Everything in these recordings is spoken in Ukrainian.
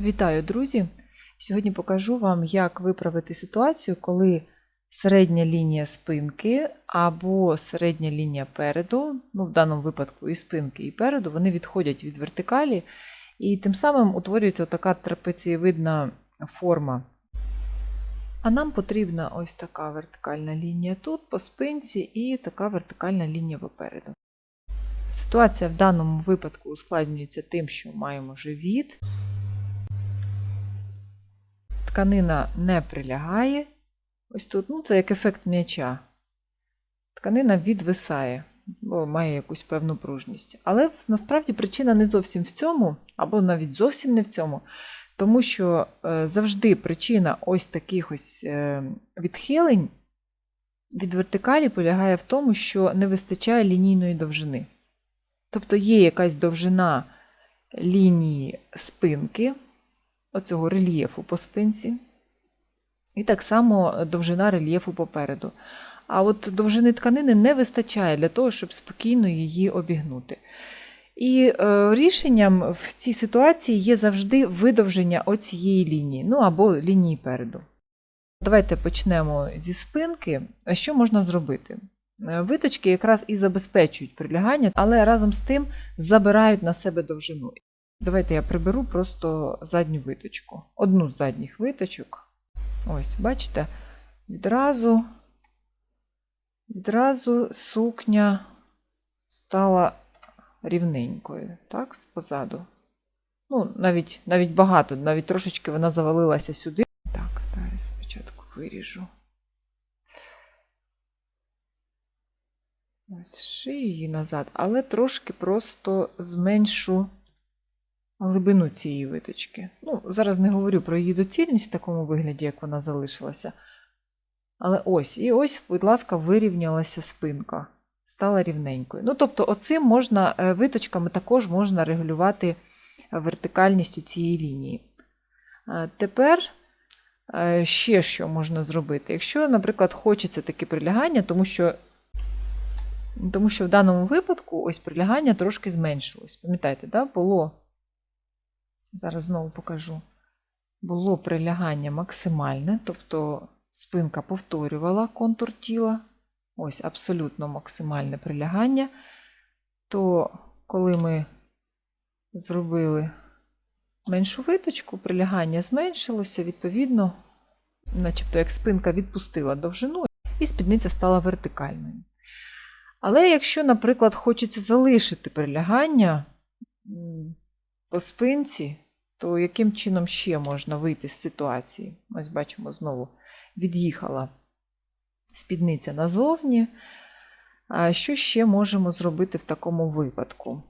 Вітаю, друзі! Сьогодні покажу вам, як виправити ситуацію, коли середня лінія спинки або середня лінія переду, ну в даному випадку і спинки, і переду, вони відходять від вертикалі, і тим самим утворюється така трапецієвидна форма. А нам потрібна ось така вертикальна лінія тут по спинці і така вертикальна лінія попереду. Ситуація в даному випадку ускладнюється тим, що маємо живіт. Тканина не прилягає. Ось тут, ну, це як ефект м'яча. Тканина відвисає, бо має якусь певну пружність. Але насправді причина не зовсім в цьому, або навіть зовсім не в цьому. Тому що е, завжди причина ось таких ось е, відхилень від вертикалі полягає в тому, що не вистачає лінійної довжини. Тобто є якась довжина лінії спинки, оцього рельєфу по спинці, і так само довжина рельєфу попереду. А от довжини тканини не вистачає для того, щоб спокійно її обігнути. І е, рішенням в цій ситуації є завжди видовження оцієї лінії, ну або лінії переду. Давайте почнемо зі спинки. Що можна зробити? Е, Виточки якраз і забезпечують прилягання, але разом з тим забирають на себе довжину. Давайте я приберу просто задню виточку. Одну з задніх виточок. Ось, бачите, відразу, відразу сукня стала рівненькою, так, спозаду. Ну, навіть, навіть багато, навіть трошечки вона завалилася сюди. Так, далі спочатку виріжу. Ось шию її назад, але трошки просто зменшу глибину цієї виточки. Ну, зараз не говорю про її доцільність в такому вигляді, як вона залишилася. Але ось, і ось, будь ласка, вирівнялася спинка, стала рівненькою. Ну, тобто, оцим можна, е, виточками також можна регулювати вертикальність у цієї лінії. Е, Тепер е, ще що можна зробити. Якщо, наприклад, хочеться таке прилягання, тому що тому що в даному випадку ось прилягання трошки зменшилось. Пам'ятаєте, да? було, зараз знову покажу, було прилягання максимальне, тобто спинка повторювала контур тіла, ось абсолютно максимальне прилягання. То коли ми зробили меншу виточку, прилягання зменшилося, відповідно, начебто як спинка відпустила довжину, і спідниця стала вертикальною. Але якщо, наприклад, хочеться залишити прилягання по спинці, то яким чином ще можна вийти з ситуації? Ось бачимо, знову від'їхала спідниця назовні. Що ще можемо зробити в такому випадку?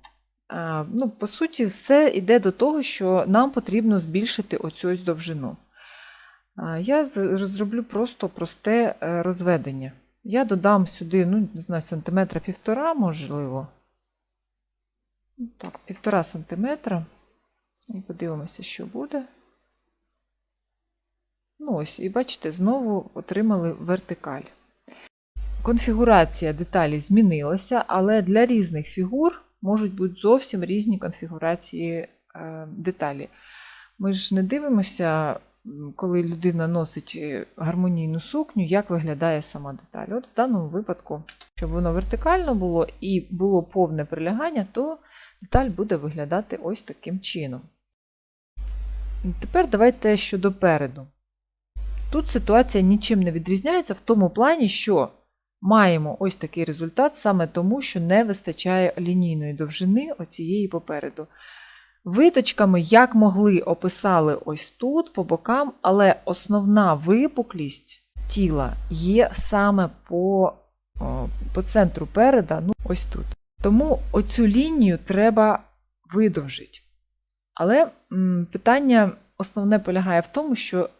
Ну, По суті, все йде до того, що нам потрібно збільшити оцю ось довжину. Я зроблю просто просте е, розведення. Я додам сюди, ну, не знаю, сантиметра півтора, можливо. Так, півтора сантиметра. І подивимося, що буде. Ну ось, і бачите, знову отримали вертикаль. Конфігурація деталі змінилася, але для різних фігур можуть бути зовсім різні конфігурації е, деталі. Ми ж не дивимося коли людина носить е, гармонійну сукню, як виглядає сама деталь. От в даному випадку, щоб воно вертикально було і було повне прилягання, то деталь буде виглядати ось таким чином. Тепер давайте щодо переду. Тут ситуація нічим не відрізняється в тому плані, що маємо ось такий результат саме тому, що не вистачає лінійної довжини оцієї попереду. Виточками, як могли, описали ось тут по бокам, але основна випуклість тіла є саме по по центру переда, ну ось тут. Тому оцю лінію треба видовжити. Але м, питання основне полягає в тому, що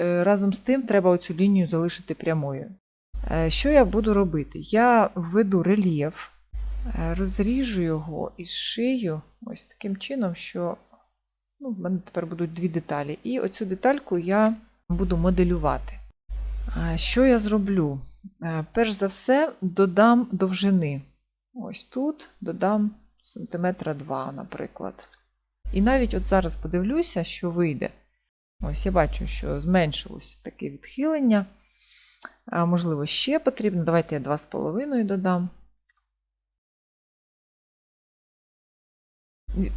е, разом з тим треба оцю лінію залишити прямою. Е, що я буду робити? Я введу рельєф. Е, розріжу його і шию ось таким чином, що ну, в мене тепер будуть дві деталі. І оцю детальку я буду моделювати. Що я зроблю? Перш за все, додам довжини. Ось тут додам сантиметра 2, наприклад. І навіть от зараз подивлюся, що вийде. Ось я бачу, що зменшилося таке відхилення. А, можливо, ще потрібно. Давайте я 2,5 додам.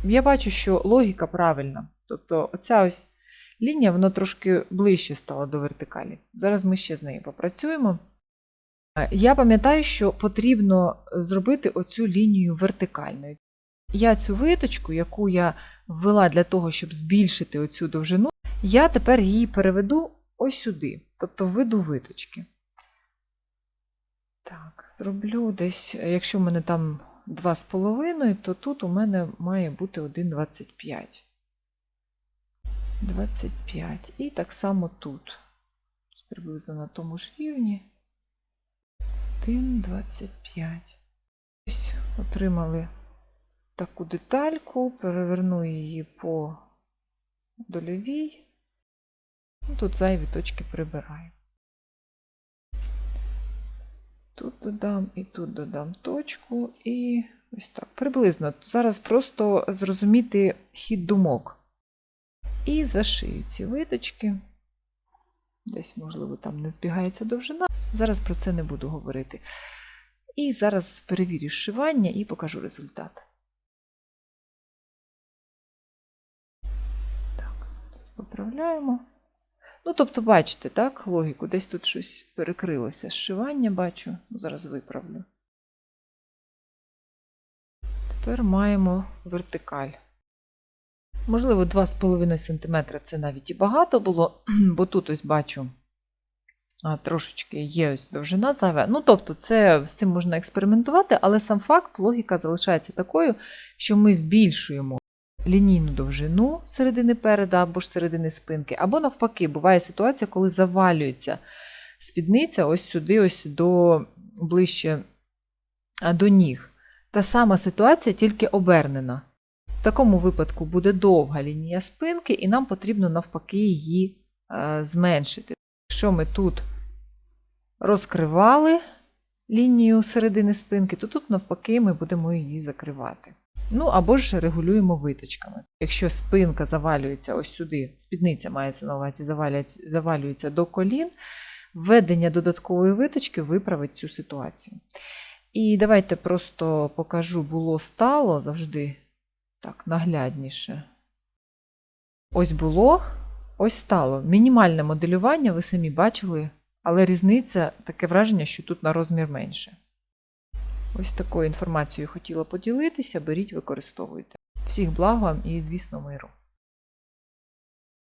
Я бачу, що логіка правильна. Тобто, оця ось лінія, вона трошки ближче стала до вертикалі. Зараз ми ще з нею попрацюємо. Я пам'ятаю, що потрібно зробити оцю лінію вертикальною. Я цю виточку, яку я ввела для того, щоб збільшити оцю довжину, я тепер її переведу ось сюди, тобто введу виточки. Так, зроблю десь, якщо в мене там 2,5, то тут у мене має бути 1,25. 25. І так само тут. Приблизно на тому ж рівні. 1,25. Ось отримали таку детальку, переверну її по дольовій. Ну, Тут зайві точки прибираю. Тут додам і тут додам точку, і ось так. Приблизно. Зараз просто зрозуміти хід думок. І зашию ці виточки. Десь, можливо, там не збігається довжина. Зараз про це не буду говорити. І зараз перевірю зшивання і покажу результат. Поправляємо. Ну, тобто, бачите, так, логіку, десь тут щось перекрилося. Зшивання бачу, Ну, зараз виправлю. Тепер маємо вертикаль. Можливо, 2,5 см це навіть і багато було, бо тут ось бачу трошечки є ось довжина зайва. Ну, тобто, це з цим можна експериментувати, але сам факт, логіка залишається такою, що ми збільшуємо лінійну довжину середини переда або ж середини спинки, або навпаки, буває ситуація, коли завалюється спідниця ось сюди, ось до ближче до ніг. Та сама ситуація, тільки обернена. В такому випадку буде довга лінія спинки, і нам потрібно навпаки її е, зменшити. Якщо ми тут розкривали лінію середини спинки, то тут навпаки ми будемо її закривати. Ну або ж регулюємо виточками. Якщо спинка завалюється ось сюди, спідниця мається на увазі, завалюється, до колін, введення додаткової виточки виправить цю ситуацію. І давайте просто покажу було стало завжди так наглядніше. Ось було, ось стало. Мінімальне моделювання, ви самі бачили, але різниця таке враження, що тут на розмір менше. Ось такою інформацією хотіла поділитися. Беріть, використовуйте. Всіх благ вам і, звісно, миру.